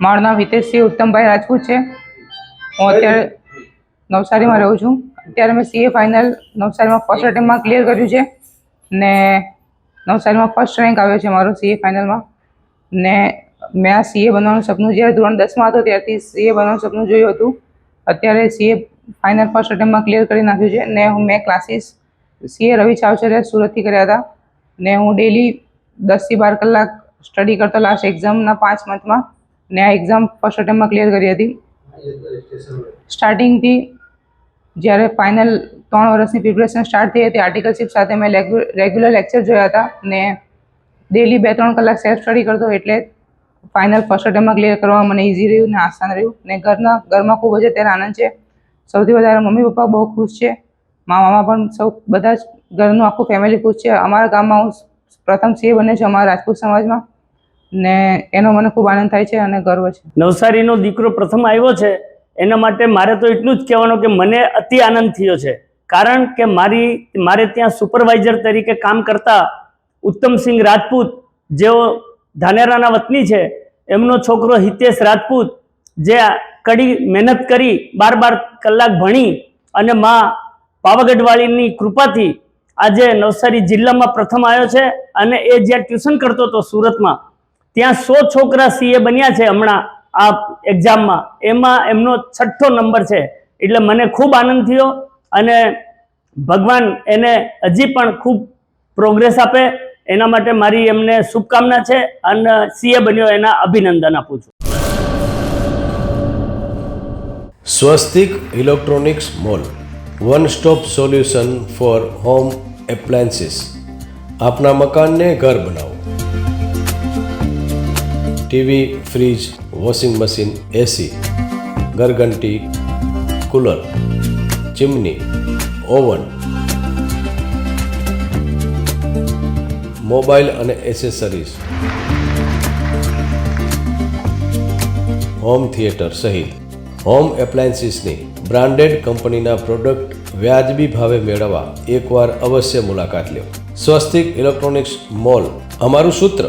મારું નામ હિતેશસિંહ ઉત્તમભાઈ રાજપૂત છે. હું અત્યારે નવસારીમાં રહું છું. અત્યારે મેં સીએ ફાઇનલ નવસારીમાં ફર્સ્ટ અટેમ્પમાં ક્લિયર કર્યું છે ને નવસારીમાં ફર્સ્ટ રેન્ક આવ્યો છે મારો સીએ ફાઇનલમાં ને મેં આ સીએ બનવાનું સપનું જ્યારે ધોરણ દસમાં હતો ત્યારથી સીએ બનવાનું સપનું જોયું હતું. અત્યારે સીએ ફાઇનલ ફર્સ્ટ અટેમ્પમાં ક્લિયર કરી નાખ્યું છે ને હું મેં ક્લાસીસ સીએ રવિ ચાવચરે સુરતથી કર્યા હતા. ને હું ડેલી દસથી બાર કલાક સ્ટડી કરતો લાસ્ટ એક્ઝામના પાંચ મંથમાં ને આ એક્ઝામ ફર્સ્ટ અટેમ્પમાં ક્લિયર કરી હતી. સ્ટાર્ટિંગથી જ્યારે ફાઇનલ ત્રણ વર્ષની પ્રિપરેશન સ્ટાર્ટ થઈ હતી આર્ટિકલશીપ સાથે મેં રેગ્યુલર લેક્ચર જોયા હતા ને ડેલી બે ત્રણ કલાક સેલ્ફ સ્ટડી કરતો એટલે ફાઇનલ ફર્સ્ટ અટેમ્પમાં ક્લિયર કરવામાં મને ઇઝી રહ્યું ને આસાન રહ્યું ને ઘરના, ઘરમાં ખૂબ જ અત્યારે આનંદ છે. સૌથી વધારે મમ્મી પપ્પા બહુ ખુશ છે. મારા મામા પણ સૌ, બધા જ ઘરનું આખું ફેમિલી ખુશ છે. અમારા ગામમાં હું પ્રથમ સીએ બને છું અમારા રાજપૂત સમાજમાં. ને એનો મને ખૂબ આનંદ થાય છે અને ગર્વ છે. નવસારીનો દીકરો પ્રથમ આવ્યો છે, એના માટે મારે તો એટલું જ કહેવાનું કે મને અતિ આનંદ થયો છે. કારણ કે મારી, મારે ત્યાં સુપરવાઇઝર તરીકે કામ કરતા ઉત્તમસિંહ રાજપૂત, જેઓ ધાનેરાના વતની છે, એમનો છોકરો હિતેશ રાજપૂત, જે કડી મહેનત કરી, બાર બાર કલાક ભણી અને માં પાવાગઢવાળીની કૃપાથી આજે નવસારી જિલ્લામાં પ્રથમ આવ્યો છે અને એ જ્યાં ટ્યુશન કરતો હતો સુરતમાં ત્યાં સો છોકરા સીએ બન્યા છે હમણાં આ એક્ઝામમાં એમાં એમનો છઠ્ઠો નંબર છે. એટલે મને ખૂબ આનંદ થયો અને ભગવાન એને હજી પણ ખૂબ પ્રોગ્રેસ આપે. એના માટે મારી એમને શુભકામના છે અને સીએ બન્યો એના અભિનંદન આપું છું. Swastik electronics mall one stop solution for home appliances આપના મકાનને ઘર બનાવો. TV, fridge, washing machine, AC, ઘરઘંટી, cooler, chimney, oven, mobile અને એસેસરીઝ. હોમ થિયેટર સહિત હોમ એપ્લાયન્સીસની બ્રાન્ડેડ કંપનીના પ્રોડક્ટ વ્યાજબી ભાવે મેળવવા એકવાર અવશ્ય મુલાકાત લો. સ્વસ્તિક ઇલેક્ટ્રોનિક્સ મોલ, અમારું સૂત્ર